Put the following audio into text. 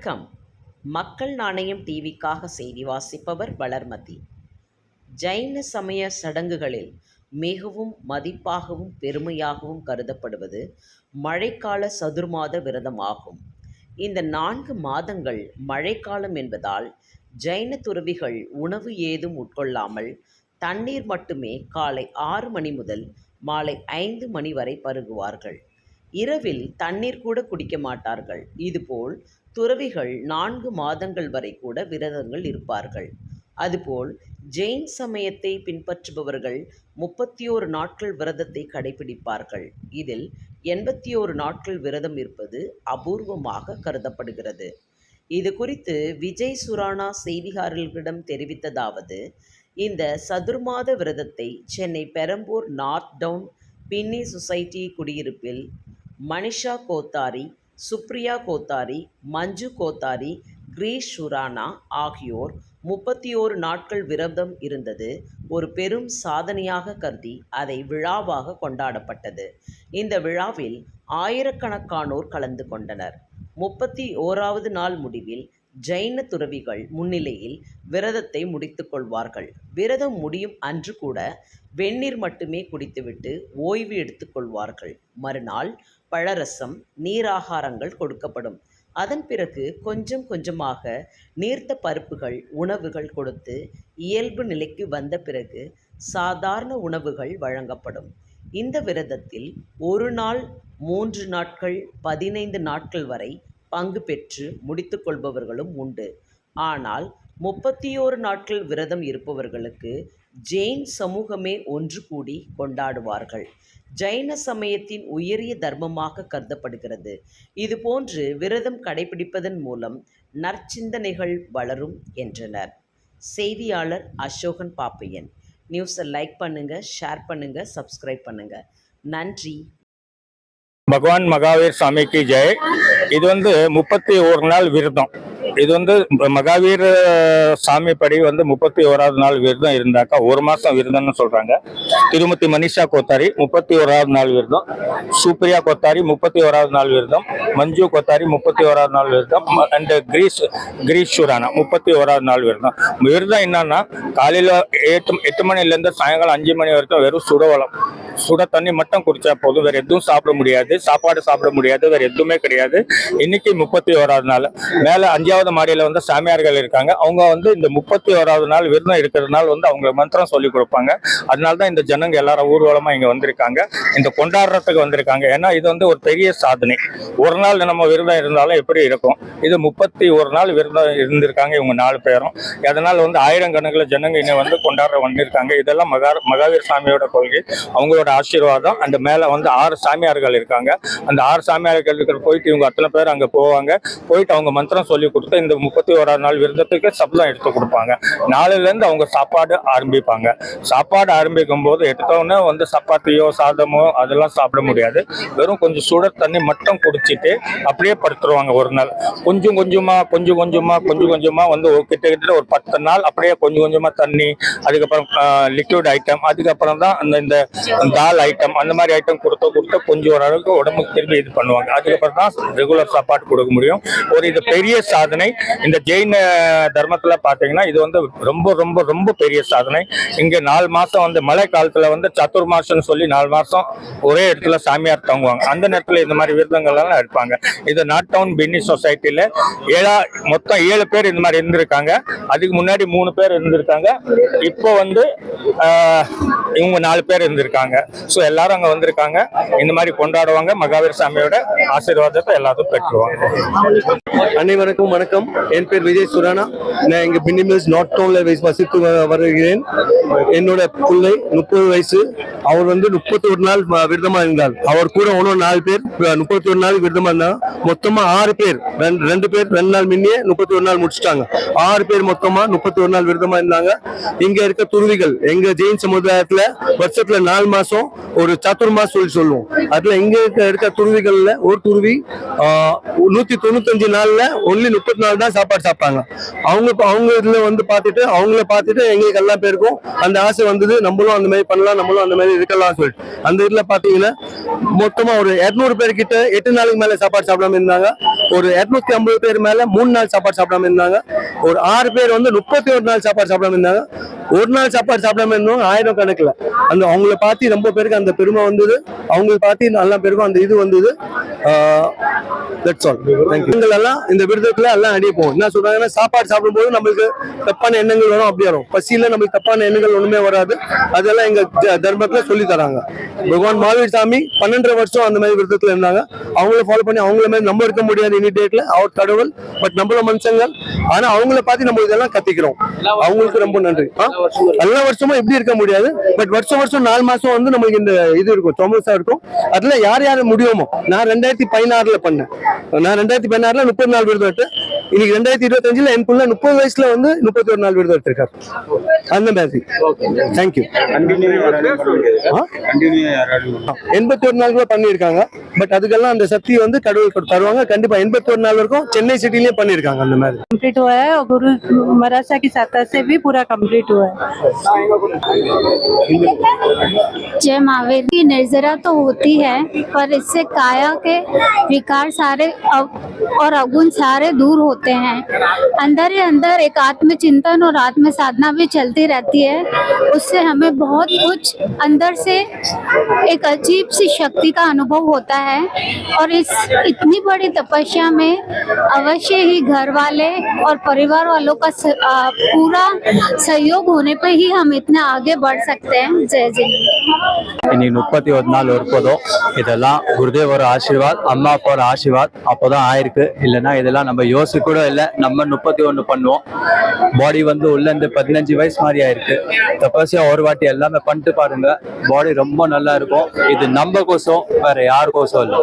வணக்கம். மக்கள் நாணயம் டிவிக்காக செய்தி வாசிப்பவர் வளர்மதி. ஜைன சமய சடங்குகளில் மிகவும் மதிப்பாகவும் பெருமையாகவும் கருதப்படுவது மழைக்கால சதுர்மாத விரதம் ஆகும் இந்த நான்கு மாதங்கள் மழைக்காலம் என்பதால் ஜைன துறவிகள் உணவு ஏதும் உட்கொள்ளாமல் தண்ணீர் மட்டுமே காலை ஆறு மணி முதல் மாலை ஐந்து மணி வரை பருகுவார்கள். இரவில் தண்ணீர் கூட குடிக்க மாட்டார்கள். இதுபோல் துறவிகள் நான்கு மாதங்கள் வரை கூட விரதங்கள் இருப்பார்கள். அதுபோல் ஜெயின் சமயத்தை பின்பற்றுபவர்கள் முப்பத்தி ஓரு நாட்கள் விரதத்தை கடைபிடிப்பார்கள். இதில் எண்பத்தி ஓரு நாட்கள் விரதம் இருப்பது அபூர்வமாக கருதப்படுகிறது. இது குறித்து விஜய் சுரானா செய்தியாளர்களிடம் தெரிவித்ததாவது இந்த சதுர்மாத விரதத்தை Chennai Perambur north town Binny society குடியிருப்பில் மனிஷா கோத்தாரி சுப்ரியா கோத்தாரி மஞ்சு கோத்தாரி கிரீஷ் சுரானா ஆகியோர் முப்பத்தி ஓரு நாட்கள் விரதம் இருந்தது. ஒரு பெரும் சாதனையாக கருதி அதை விழாவாக கொண்டாடப்பட்டது. இந்த விழாவில் ஆயிரக்கணக்கானோர் கலந்து கொண்டனர். முப்பத்தி ஓராவது நாள் முடிவில் ஜைன துறவிகள் முன்னிலையில் விரதத்தை முடித்து கொள்வார்கள். விரதம் முடியும் அன்று கூட வெந்நீர் மட்டுமே குடித்துவிட்டு ஓய்வு எடுத்துக்கொள்வார்கள் மறுநாள் பழரசம் நீராகாரங்கள் கொடுக்கப்படும். அதன் பிறகு கொஞ்சம் கொஞ்சமாக நீர்த்த பருப்புகள் உணவுகள் கொடுத்து இயல்பு நிலைக்கு வந்த பிறகு சாதாரண உணவுகள் வழங்கப்படும். இந்த விரதத்தில் ஒரு நாள் மூன்று நாட்கள் பதினைந்து நாட்கள் வரை பங்கு பெற்று முடித்து கொள்பவர்களும் உண்டு. ஆனால் முப்பத்தி ஓரு நாட்கள் விரதம் இருப்பவர்களுக்கு ஜெயின் சமூகமே ஒன்று கூடி கொண்டாடுவார்கள். ஜைன சமயத்தின் உயரிய தர்மமாக கருதப்படுகிறது. இதுபோன்று விரதம் கடைபிடிப்பதன் மூலம் நற்சிந்தனைகள் வளரும் என்றனர். செய்தியாளர் அசோகன் பாப்பையன். நியூஸை லைக் பண்ணுங்கள் ஷேர் பண்ணுங்கள் சப்ஸ்கிரைப் பண்ணுங்கள் நன்றி. பகவான் மகாவீர் சாமிக்கு ஜெய். இது வந்து முப்பத்தி ஒரு நாள் விரதம். இது வந்து மகாவீர் சாமி படி வந்து முப்பத்தி ஓராவது நாள் விரதம் இருந்தாக்கா ஒரு மாசம் விரதம்னு சொல்றாங்க. திருமதி மனிஷா கோத்தாரி முப்பத்தி ஓராவது நாள் விரதம். சூப்ரியா கோத்தாரி முப்பத்தி ஓராவது நாள் விரதம். மஞ்சு கோத்தாரி முப்பத்தி ஓராவது நாள் விரதம். அண்ட் கிரீஸ் கிரீஷ் சுரானா முப்பத்தி ஓராவது நாள் விரதம். விரதம் என்னன்னா காலையில எட்டு எட்டு மணில இருந்து சாயங்காலம் அஞ்சு மணி வரைக்கும் வெறும் சுடவளம். சுட தண்ணி மட்டும் குடிச்சா போதும். வேற எதுவும் சாப்பிட முடியாது. சாப்பாடு சாப்பிட முடியாது. வேற எதுவுமே கிடையாது. இன்னைக்கு முப்பத்தி ஓராவது நாள். மேல அஞ்சாவது மாடியில வந்து சாமியார்கள் இருக்காங்க. அவங்க வந்து இந்த முப்பத்தி ஓராவது நாள் விரதம் இருக்கிறதுனால வந்து அவங்க மந்திரம் சொல்லி கொடுப்பாங்க. அதனாலதான் இந்த ஜனங்க எல்லாரும் ஊர்வலமா இங்க வந்திருக்காங்க. இந்த கொண்டாடுறதுக்கு வந்திருக்காங்க. ஏன்னா இது வந்து ஒரு பெரிய சாதனை. ஒரு நாள் நம்ம விரதம் இருந்தாலும் எப்படி இருக்கும்? இது முப்பத்தி ஒரு நாள் விரதம் இருந்திருக்காங்க இவங்க நாலு பேரும். அதனால வந்து ஆயிரக்கணக்கில் ஜனங்க இன்னும் வந்து கொண்டாடுற வந்திருக்காங்க. இதெல்லாம் மகா மகாவீர் சாமியோட கொள்கை. அவங்களோட ஆசீர்வாதம். அந்த மேலே வந்து ஆறு சாமியார்கள் இருக்காங்க. அந்த ஆறு சாமியார்கள் இருக்கிற போயிட்டு இவங்க அத்தனை பேர் அங்கே போவாங்க. போயிட்டு அவங்க மந்திரம் சொல்லி கொடுத்து இந்த முப்பத்தி ஓராறு நாள் விரதத்துக்கு சப்தம் எடுத்து கொடுப்பாங்க. நாளிலேருந்து அவங்க சாப்பாடு ஆரம்பிப்பாங்க. சாப்பாடு ஆரம்பிக்கும் போது எடுத்தோடனே வந்து சப்பாத்தியோ சாதமோ அதெல்லாம் சாப்பிட முடியாது. வெறும் கொஞ்சம் சுட தண்ணி மட்டும் குடிச்சிட்டு அப்படியே படுத்துருவாங்க ஒரு நாள். கொஞ்சம் கொஞ்சமாக கொஞ்சம் கொஞ்சமாக கொஞ்சம் கொஞ்சமாக வந்து ஒரு கிட்டத்தட்ட ஒரு பத்து நாள் அப்படியே கொஞ்சம் கொஞ்சமாக தண்ணி அதுக்கப்புறம் லிக்விட் ஐட்டம் அதுக்கப்புறம் தான் அந்த இந்த தால் ஐட்டம் அந்த மாதிரி ஐட்டம் கொடுத்த கொடுத்த கொஞ்சம் ஓரளவுக்கு உடம்புக்கு திரும்பி இது பண்ணுவாங்க. அதுக்கப்புறம் தான் ரெகுலர் சாப்பாடு கொடுக்க முடியும். ஒரு இது பெரிய சாதனை. இந்த ஜெயின தர்மத்தில் பார்த்தீங்கன்னா இது வந்து ரொம்ப ரொம்ப ரொம்ப பெரிய சாதனை. இங்கே நாலு மாதம் வந்து மழை காலத்தில் வந்து சத்துர்மாசம்னு சொல்லி நாலு மாதம் ஒரே இடத்துல சாமியார் தங்குவாங்க. அந்த நேரத்தில் இந்த மாதிரி விருதங்கள்லாம் எடுப்பாங்க. இது நாட் டவுன் பின்னி சொசைட்டியில் ஏழா மொத்தம் ஏழு பேர் இந்த மாதிரி இருந்திருக்காங்க. அதுக்கு முன்னாடி மூணு பேர் இருந்திருக்காங்க. இப்போ வந்து இவங்க நாலு பேர் இருந்திருக்காங்க. ஸோ எல்லாரும் அங்கே வந்திருக்காங்க. இந்த மாதிரி கொண்டாடுவாங்க. மகாவீர் சாமியோட ஆசீர்வாதத்தை எல்லாத்தையும் பெற்றுருவாங்க அனைவருக்கும் வணக்கம். என் பேர் விஜய் சுரானா. நான் இங்கே பின்னிமில்ஸ் நார்த் டவுன்ல வயசு வசித்து வருகிறேன். என்னோட பிள்ளை முப்பது வயசு. அவர் வந்து முப்பத்தி ஒரு நாள் விரதமா இருந்தார். அவர் கூட இன்னும் நாலு பேர் முப்பத்தி ஒரு நாள் விரதமா இருந்தாங்க. மொத்தமா ஆறு பேர். ரெண்டு ரெண்டு பேர் ரெண்டு நாள் முன்னே முப்பத்தி ஒரு நாள் முடிச்சிட்டாங்க. ஆறு பேர் மொத்தமா முப்பத்தி ஒரு நாள் விரதமா இருந்தாங்க. இங்க இருக்க துருவிகள் எங்க ஜெயின் சமுதாயத்துல வருஷத்துல நாலு மாசம் ஒரு சத்துர்மாஸ் சொல்லி சொல்லுவோம். அதுல இங்க இருக்க இருக்க துருவிகள்ல ஒரு துருவி ஆஹ், நூத்தி தொண்ணூத்தஞ்சு நாள்ல ஒன்லி முப்பத்தி நாலு தான் சாப்பாடு சாப்பிட்டாங்க. அவங்க அவங்க இதுல வந்து பார்த்துட்டு அவங்கள பார்த்துட்டு எங்களுக்கு எல்லா பேருக்கும் அந்த ஆசை வந்தது. நம்மளும் அந்த மாதிரி பண்ணலாம் நம்மளும் அந்த மாதிரி மாதிரி இருக்கலாம் சொல்லிட்டு. அந்த இதுல பாத்தீங்கன்னா மொத்தமா ஒரு இருநூறு பேர் கிட்ட எட்டு நாளுக்கு மேல சாப்பாடு சாப்பிடாம இருந்தாங்க. ஒரு இருநூத்தி ஐம்பது பேர் மேல மூணு நாள் சாப்பாடு சாப்பிடாம இருந்தாங்க. ஒரு ஆறு பேர் வந்து முப்பத்தி ஒரு நாள் சாப்பாடு சாப்பிடாம இருந்தாங்க. ஒரு நாள் சாப்பாடு சாப்பிடாம இருந்தவங்க ஆயிரம் கணக்கில். அந்த அவங்கள பார்த்து ரொம்ப பேருக்கு அந்த பெருமை வந்தது. அவங்களை பார்த்து நல்லா பேருக்கும் அந்த இது வந்தது. தட்ஸ் ஆல் எங்கள் எல்லாம் இந்த விருதுக்குள்ள எல்லாம் அடிப்போம் என்ன சொல்றாங்கன்னா சாப்பாடு சாப்பிடும்போது நம்மளுக்கு தப்பான எண்ணங்கள் வரும் அப்படி வரும். பசியில நம்மளுக்கு தப்பான எண்ணங்கள் ஒண்ணுமே வராது. அதெல்லாம் எங்க த- தர்மத்துல சொல்லி தராங்க. பகவான் மாவீர் சாமி பன்னெண்டரை வருஷம் அந்த மாதிரி விருதத்துல இருந்தாங்க. அவங்கள ஃபாலோ பண்ணி அவங்கள மாதிரி நம்ம இருக்க முடியாது இனி டேட்ல அவர் கடவுள் பட் நம்மள மனுஷங்கள். ஆனா அவங்கள பார்த்து நம்ம இதெல்லாம் கத்திக்கிறோம். அவங்களுக்கு ரொம்ப நன்றி. ஆ? எல்லா வருஷமும் எப்படி இருக்க முடியாது. பட் வருஷம் வருஷம் நாலு மாசம் வந்து நம்மளுக்கு இந்த இது இருக்கும் சோமசா இருக்கும். அதுல யார் யார் முடியுமோ நான் ரெண்டாயிரத்தி பதினாறுல பண்ணேன். நான் ரெண்டாயிரத்தி பதினாறுல முப்பது நாள் விருது இன்னைக்கு ரெண்டாயிரத்தி இருபத்தஞ்சுல என் புள்ள முப்பது வயசுல வந்து முப்பத்தி ஒரு நாள் விருதம் எடுத்திருக்காரு அந்த மாதிரி தேங்க்யூ எண்பத்தி ஒரு நாள் கூட பண்ணியிருக்காங்க பட் அதுக்கெல்லாம் அந்த சக்தி வந்து கடவுள் கொடு- தருவாங்க கண்டிப்பா எண்பத்தி ஒரு நாள் வரைக்கும் சென்னை சிட்டிலேயே பண்ணியிருக்காங்க அந்த மாதிரி कंप्लीट हुआ है और गुरु मराठा की सत्ता से भी पूरा कंप्लीट हुआ है जय महावीर की निर्जरा तो होती है पर इससे काया के विकार सारे अव- और अवगुण सारे दूर होते हैं अंदर ही अंदर एक आत्मचिंतन और आत्म साधना भी चलती रहती है उससे हमें बहुत कुछ अंदर से एक अजीब सी शक्ति का अनुभव होता है और इस इतनी बड़ी तपस्या में अवश्य ही घर वाले और परिवार वालों का स- आ, पूरा सहयोग होने पे ही हम इतना आगे बढ़ सकते हैं जय जय இன்னைக்கு முப்பத்தி ஒரு நாள் இருப்பதும் இதெல்லாம் குருதேவோட ஆசீர்வாத் அம்மா அப்பாவோட ஆசீர்வாத் அப்போதான் ஆயிருக்கு இல்லைன்னா இதெல்லாம் நம்ம யோசிக்க கூட இல்லை. நம்ம முப்பத்தி ஒன்று பண்ணுவோம். பாடி வந்து உள்ள இருந்து பதினஞ்சு வயசு மாதிரி ஆயிருக்கு. தப்பாசியா ஒரு வாட்டி எல்லாமே பண்ணிட்டு பாருங்க. பாடி ரொம்ப நல்லா இருக்கும். இது நம்ம கோசம் வேற யாருக்கோசம் இல்லை.